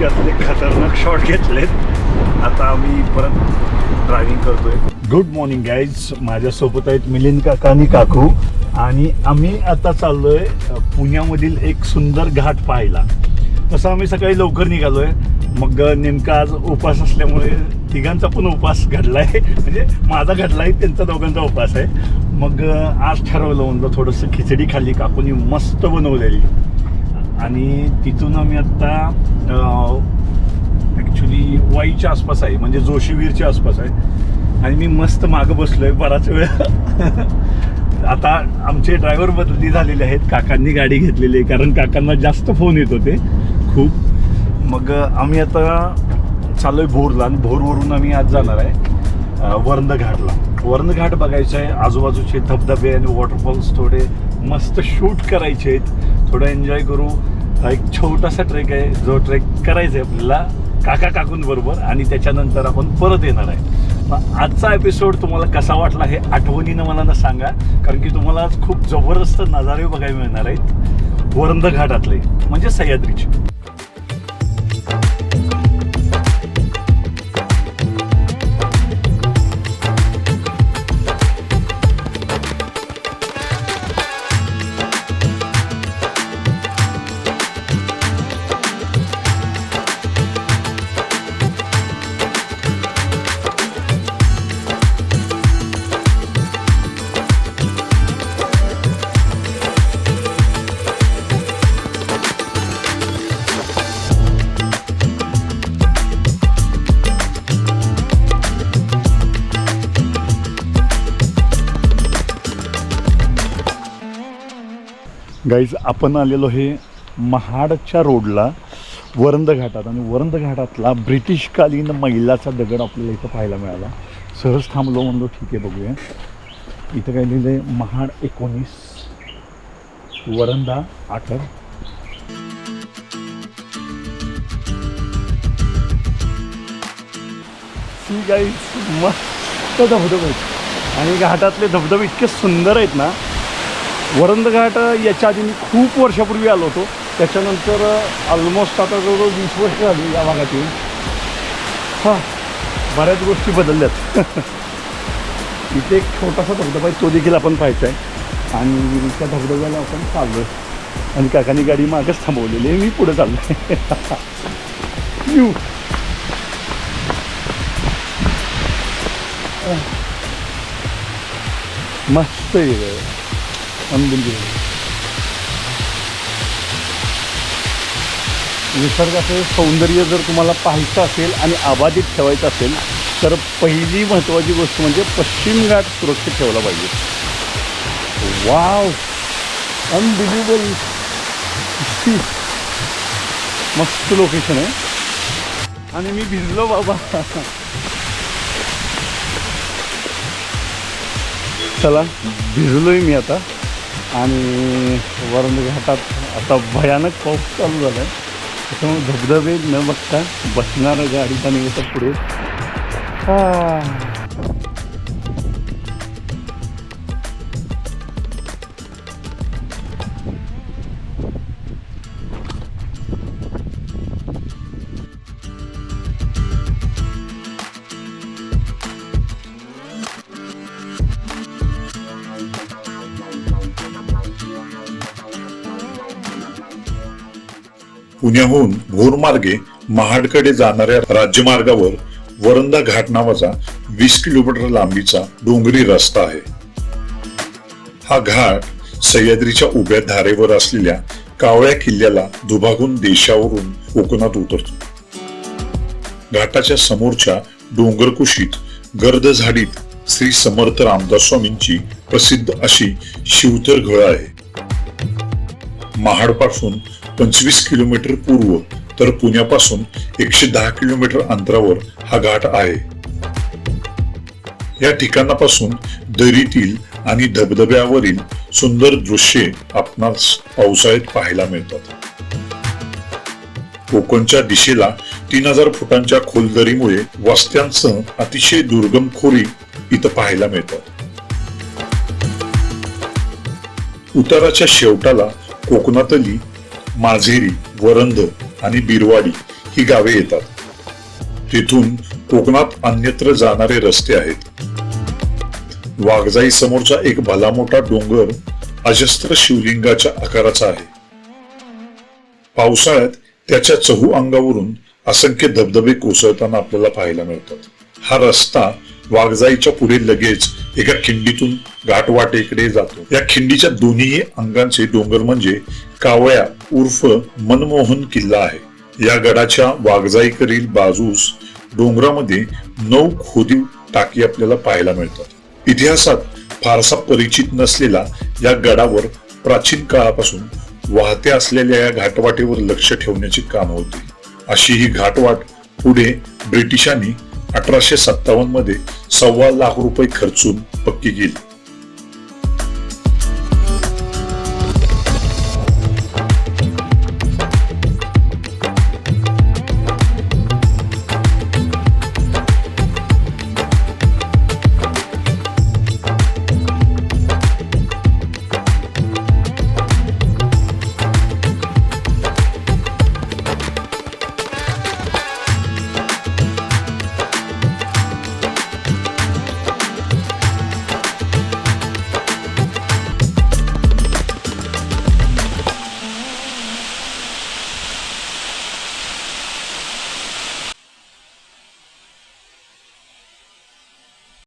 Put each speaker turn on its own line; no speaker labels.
धोक्यातले खतरनाक शॉट घेतलेत. आता आम्ही परत ड्रायव्हिंग करतोय. गुड मॉर्निंग गाईज माझ्यासोबत आहेत मिलिंद काका आणि काकू. आणि आम्ही आता चाललोय पुण्यामधील एक सुंदर घाट पाहायला. तसं आम्ही सकाळी लवकर निघालोय. मग नेमका आज उपास असल्यामुळे तिघांचा पण उपास घडलाय. म्हणजे माझा घडला आहे त्यांचा दोघांचा उपास आहे. मग आज ठरवलं म्हणलं थोडंसं खिचडी खाल्ली काकूनी मस्त बनवलेली. आणि तिथून आम्ही आत्ता ॲक्च्युली वाईच्या आसपास आहे म्हणजे जोशीवीरच्या आसपास आहे. आणि मी मस्त मागं बसलो आहे बराच वेळ. आता आमचे ड्रायव्हर बदली झालेले आहेत. काकांनी गाडी घेतलेली आहे कारण काकांना जास्त फोन येत होते. खूप. मग आम्ही आता चाललोय भोरला आणि भोरवरून आम्ही आज जाणार आहे अ, वरंद घाटला घाट बघायचं आहे. आजूबाजूचे धबधबे आणि वॉटरफॉल्स थोडे मस्त शूट करायचे आहेत. थोडं एन्जॉय करू. हा एक छोटासा ट्रेक आहे. जो ट्रेक करायचा आहे आपल्याला काका काकूंबरोबर आणि त्याच्यानंतर आपण परत येणार आहे. मग आजचा एपिसोड तुम्हाला कसा वाटला हे आठवणीनं मला ना सांगा. कारण की तुम्हाला आज खूप जबरदस्त नजारे बघायला मिळणार आहेत. वरंद घाटातले म्हणजे सह्याद्रीचे. गाईज आपण आलेलो हे महाडच्या रोडला वरंद घाटात आणि वरंद घाटातला ब्रिटिशकालीन मैलाचा दगड आपल्याला इथं पाहायला मिळाला. सहज थांबलो म्हणलो ठीक आहे बघूया. इथं काय लिहिलं आहे महाड एकोणीस वरंदा आठर. ती गाईज मस्त धबधबे. आणि घाटातले धबधबे इतके सुंदर आहेत ना वरंद घाट याच्या आधी मी खूप वर्षापूर्वी आलो होतो. त्याच्यानंतर ऑलमोस्ट आता जवळजवळ वीस वर्ष झाली या भागात येऊन. हां बऱ्याच गोष्टी बदलल्यात. इथे एक छोटासा धबधबा आहे तो देखील आपण पाहायचा आहे आणि त्या धबधब्याला आपण चाललो आणि काकानी गाडी मागच थांबवलेली आहे. मी पुढे चाललो आहे यू मस्त आहे. अनबिलिव्हेबल निसर्गाचं सौंदर्य जर तुम्हाला पाहायचं असेल आणि आबाधित ठेवायचं असेल तर पहिली महत्त्वाची गोष्ट म्हणजे पश्चिम घाट सुरक्षित ठेवला पाहिजे. वाव! अनबिलिबल मस्त लोकेशन आहे. आणि मी भिजलो बाबा. चला भिजलोय मी आता. आणि वरण घाटात आता भयानक पाऊस चालू झाला आहे त्याच्यामुळे धबधबे न बघता बसणार गाडीचा निघता पुढे हा.
पुण्याहून भोरमार्गे महाडकडे जाणाऱ्या राज्यमार्गावर वरंदा घाट नावाचा वीस किलोमीटर लांबीचा डोंगरी रस्ता आहे. हा घाट सह्याद्रीच्या उभ्या धारेवर असलेल्या कावळ्या किल्ल्याला दुभागून देशावरून कोकणात उतरतो. घाटाच्या समोरच्या डोंगरकुशीत गर्द झाडीत श्री समर्थ रामदास स्वामींची प्रसिद्ध अशी शिवतर घळ आहे. महाडपासून पंचवीस किलोमीटर पूर्व तर पुण्यापासून एकशे दहा किलोमीटर अंतरावर हा घाट आहे. या ठिकाणापासून दरीतील आणि धबधब्यावरील सुंदर दृश्ये आपणास पावसाळ्यात पाहायला मिळतात. कोकणच्या दिशेला तीन हजार फुटांच्या खोलदरीमुळे वस्त्यांसह अतिशय दुर्गम खोरी इथं पाहायला मिळतात. उताराच्या शेवटाला कोकणातली माझेरी वरंध आणि बिरवाडी ही गावे येतात. तिथून कोकणात अन्यत्र जाणारे रस्ते आहेत. वाघजाई समोरचा एक भला मोठा डोंगर अजस्त्र शिवलिंगाच्या आकाराचा आहे. पावसाळ्यात त्याच्या चहू अंगावरून असंख्य धबधबे कोसळताना आपल्याला पाहायला मिळतात. हा रस्ता वाघजाईच्या पुढे लगेच एका खिंडीतून घाटवाटेकडे जातो. या खिंडीच्या दोन्ही अंगांचे डोंगर म्हणजे कावळ्या उर्फ मनमोहन किल्ला आहे. या गडाच्या वाघजाईकडील बाजूस डोंगरामध्ये नऊ खोदी टाकी आपल्याला पाहायला मिळतात. इतिहासात फारसा परिचित नसलेला या गडावर प्राचीन काळापासून वाहत्या असलेल्या या घाटवाटेवर लक्ष ठेवण्याचे काम होते. अशी ही घाटवाट पुढे ब्रिटिशांनी अठराशे सत्तावन्नमध्ये सव्वा लाख रुपये खर्चून पक्की केली